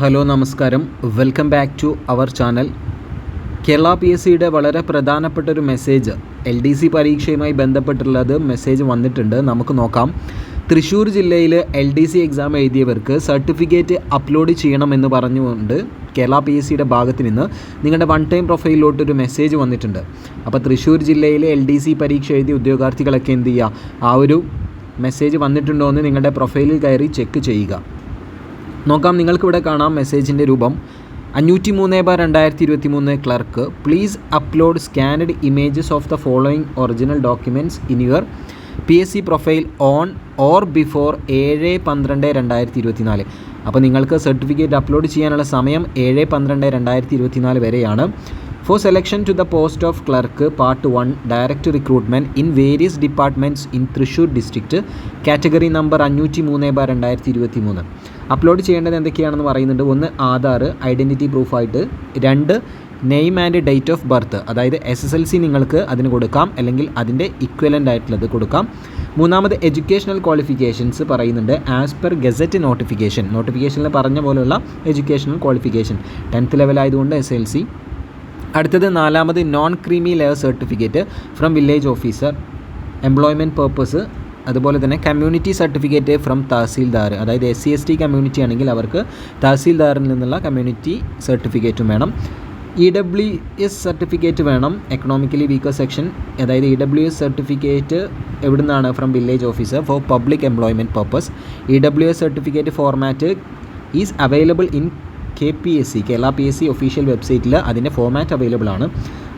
Hello നമസ്കാരം. Welcome back to our channel. Kerala P S സിയുടെ വളരെ പ്രധാനപ്പെട്ട ഒരു മെസ്സേജ് എൽ ഡി സി പരീക്ഷയുമായി ബന്ധപ്പെട്ടുള്ളത് മെസ്സേജ് വന്നിട്ടുണ്ട്. നമുക്ക് നോക്കാം. തൃശ്ശൂർ ജില്ലയിൽ എൽ ഡി സി എക്സാം എഴുതിയവർക്ക് സർട്ടിഫിക്കറ്റ് അപ്ലോഡ് ചെയ്യണമെന്ന് പറഞ്ഞുകൊണ്ട് കേരള പി എസ് സിയുടെ ഭാഗത്ത് നിന്ന് നിങ്ങളുടെ വൺ ടൈം പ്രൊഫൈലിലോട്ട് ഒരു മെസ്സേജ് വന്നിട്ടുണ്ട്. അപ്പോൾ തൃശ്ശൂർ ജില്ലയിൽ എൽ ഡി സി പരീക്ഷ എഴുതിയ ഉദ്യോഗാർത്ഥികളൊക്കെ എന്ത് ചെയ്യുക? ആ ഒരു മെസ്സേജ് വന്നിട്ടുണ്ടോ എന്ന് നിങ്ങളുടെ പ്രൊഫൈലിൽ കയറി ചെക്ക് ചെയ്യുക. നോക്കാം നിങ്ങൾക്കിവിടെ കാണാം മെസ്സേജിന്റെ രൂപം. അഞ്ഞൂറ്റി മൂന്ന് ബാർ രണ്ടായിരത്തി ഇരുപത്തി മൂന്ന് clerk please upload scanned images of the following original documents in your P S C profile on or before ഏഴ് പന്ത്രണ്ട് രണ്ടായിരത്തി ഇരുപത്തി നാല് അപ്പോൾ നിങ്ങൾക്ക് സർട്ടിഫിക്കറ്റ് അപ്ലോഡ് ചെയ്യാനുള്ള സമയം ഏഴ് പന്ത്രണ്ട് രണ്ടായിരത്തി ഇരുപത്തി നാല് വരെയാണ്. For selection to the post of clerk part one direct recruitment in various departments in Thrissur district category number അഞ്ഞൂറ്റി മൂന്ന് ബാർ രണ്ടായിരത്തി ഇരുപത്തി മൂന്ന് അപ്ലോഡ് ചെയ്യേണ്ടത് എന്തൊക്കെയാണെന്ന് പറയുന്നുണ്ട്. ഒന്ന് ആധാർ ഐഡന്റിറ്റി പ്രൂഫായിട്ട് രണ്ട് name and date of birth. അതായത് എസ് എസ് എൽ സി നിങ്ങൾക്ക് അതിന് കൊടുക്കാം. അല്ലെങ്കിൽ അതിന്റെ ഇക്വലന്റ് ആയിട്ടുള്ളത് കൊടുക്കാം. മൂന്നാമത് എഡ്യൂക്കേഷണൽ ക്വാളിഫിക്കേഷൻസ് പറയുന്നുണ്ട്. ആസ് പെർ ഗസറ്റ് നോട്ടിഫിക്കേഷൻ നോട്ടിഫിക്കേഷനിൽ പറഞ്ഞ പോലെയുള്ള എഡ്യൂക്കേഷണൽ ക്വാളിഫിക്കേഷൻ. ടെൻത്ത് ലെവൽ ആയതുകൊണ്ട് എസ് എൽ സി അടുത്തത് നാലാമത് non creamy layer certificate from village officer employment purpose അതുപോലെ തന്നെ കമ്മ്യൂണിറ്റി സർട്ടിഫിക്കറ്റ് ഫ്രം തഹസീൽദാർ അതായത് S C S T community ആണെങ്കിൽ അവർക്ക് തഹസീൽദാറിൽ നിന്നുള്ള കമ്മ്യൂണിറ്റി സർട്ടിഫിക്കറ്റും വേണം. ഇ ഡബ്ല്യു എസ് സർട്ടിഫിക്കറ്റ് വേണം എക്കണോമിക്കലി വീക്കർ സെക്ഷൻ അതായത് ഇ ഡബ്ല്യു എസ് സർട്ടിഫിക്കറ്റ് എവിടെ നിന്നാണ് from village officer for public employment purpose E W S certificate format is available in K P S C Kerala P S C official വെബ്സൈറ്റിൽ അതിന്റെ format available ആണ്.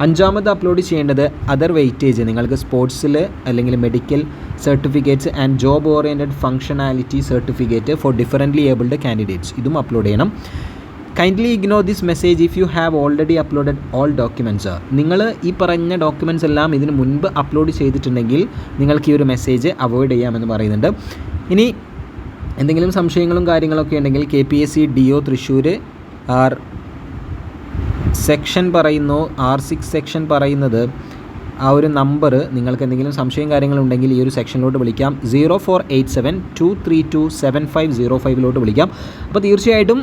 അഞ്ചാമത് upload ചെയ്യേണ്ടത് other weightage നിങ്ങൾക്ക് സ്പോർട്സിൽ അല്ലെങ്കിൽ medical certificates and job oriented functionality certificate for differently abled candidates ഇതും upload ചെയ്യണം. Kindly ignore this message if you have already uploaded all documents നിങ്ങൾ ഈ പറഞ്ഞ ഡോക്യുമെന്റ്സ് എല്ലാം ഇതിന് മുൻപ് അപ്ലോഡ് ചെയ്തിട്ടുണ്ടെങ്കിൽ നിങ്ങൾക്ക് ഈ ഒരു മെസ്സേജ് അവോയ്ഡ് ചെയ്യാമെന്ന് പറയുന്നുണ്ട്. ഇനി എന്തെങ്കിലും സംശയങ്ങളും കാര്യങ്ങളൊക്കെ ഉണ്ടെങ്കിൽ K P S C D O Thrissur R section പറയുന്നു ആർ സിക്സ് സെക്ഷൻ പറയുന്നത് ആ ഒരു നമ്പർ നിങ്ങൾക്ക് എന്തെങ്കിലും സംശയം കാര്യങ്ങളുണ്ടെങ്കിൽ ഈ ഒരു സെക്ഷനിലോട്ട് വിളിക്കാം. Zero four eight seven two three two seven five zero ഫൈവിലോട്ട് വിളിക്കാം. അപ്പോൾ തീർച്ചയായിട്ടും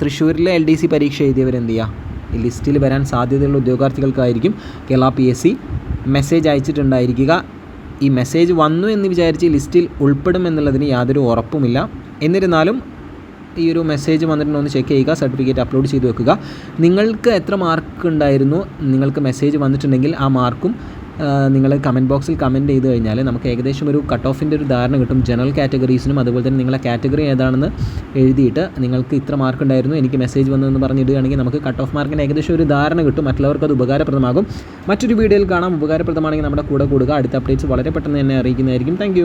തൃശ്ശൂരിലെ എൽ ഡി സി പരീക്ഷ എഴുതിയവർ എന്ത് ചെയ്യുക ഈ ലിസ്റ്റിൽ വരാൻ സാധ്യതയുള്ള ഉദ്യോഗാർത്ഥികൾക്കായിരിക്കും Kerala P S C message അയച്ചിട്ടുണ്ടായിരിക്കുക. ഈ മെസ്സേജ് വന്നു എന്ന് വിചാരിച്ച് ലിസ്റ്റിൽ ഉൾപ്പെടുമെന്നുള്ളതിന് യാതൊരു ഉറപ്പുമില്ല. എന്നിരുന്നാലും ഈ ഒരു മെസ്സേജ് വന്നിട്ടുണ്ടോ ഒന്ന് ചെക്ക് ചെയ്യുക സർട്ടിഫിക്കറ്റ് അപ്ലോഡ് ചെയ്ത് വെക്കുക. നിങ്ങൾക്ക് എത്ര മാർക്ക് ഉണ്ടായിരുന്നു? നിങ്ങൾക്ക് മെസ്സേജ് വന്നിട്ടുണ്ടെങ്കിൽ ആ മാർക്കും നിങ്ങൾ കമന്റ് ബോക്സിൽ കമന്റ് ചെയ്ത് കഴിഞ്ഞാൽ നമുക്ക് ഏകദേശം ഒരു കട്ട് ഓഫിന്റെ ഒരു ധാരണ കിട്ടും. ജനറൽ കാറ്റഗറീസിനും അതുപോലെ തന്നെ നിങ്ങളെ കാറ്റഗറി ഏതാണെന്ന് എഴുതിയിട്ട് നിങ്ങൾക്ക് ഇത്ര മാർക്ക് ഉണ്ടായിരുന്നു എനിക്ക് മെസ്സേജ് വന്നതെന്ന് പറഞ്ഞിടുകയാണെങ്കിൽ നമുക്ക് കട്ട് ഓഫ് മാർക്കിന് ഏകദേശം ഒരു ധാരണ കിട്ടും. മറ്റുള്ളവർക്ക് അത് ഉപകാരപ്രദമാകും. മറ്റൊരു വീഡിയോയിൽ കാണാം. ഉപകാരപ്രദമാണെങ്കിൽ നമ്മുടെ കൂടെ കൂടുക. അടുത്ത അപ്ഡേറ്റ്സ് വളരെ പെട്ടെന്ന് തന്നെ അറിയിക്കുന്നതായിരിക്കും. താങ്ക്